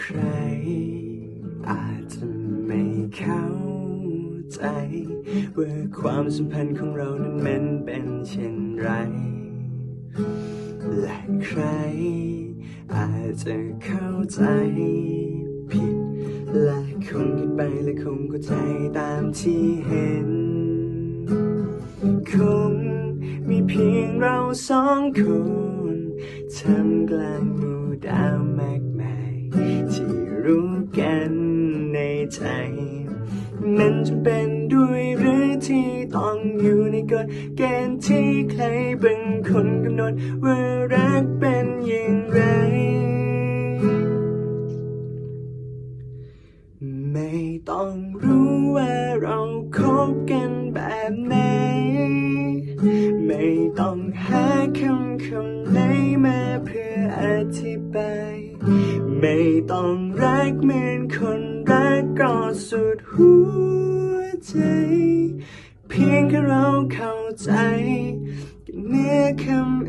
ใคร อาจจะไม่เข้าใจ ว่าความสัมพันธ์ของเรานั้นมันเป็นเช่นไร และใคร อาจจะเข้าใจผิด และคงคิดไปและคงเข้าใจตามที่เห็น คงมีเพียงเราสองคนทำกลางหมู่ดาว รู้กันในใจ มันจำเป็นด้วยหรือที่ต้องอยู่ในกฎเกณฑ์ที่ใครเป็นคนกำหนดว่ารักเป็นอย่างไร ไม่ต้องรู้ว่าเราคบกันแบบไหน ไม่ต้องหาคำคำไหนมาเพื่ออธิบาย ไม่ต้องรักเหมือนคนรักก็สุดหัวใจ เพียงแค่เราเข้าใจ กันเนื้อคำ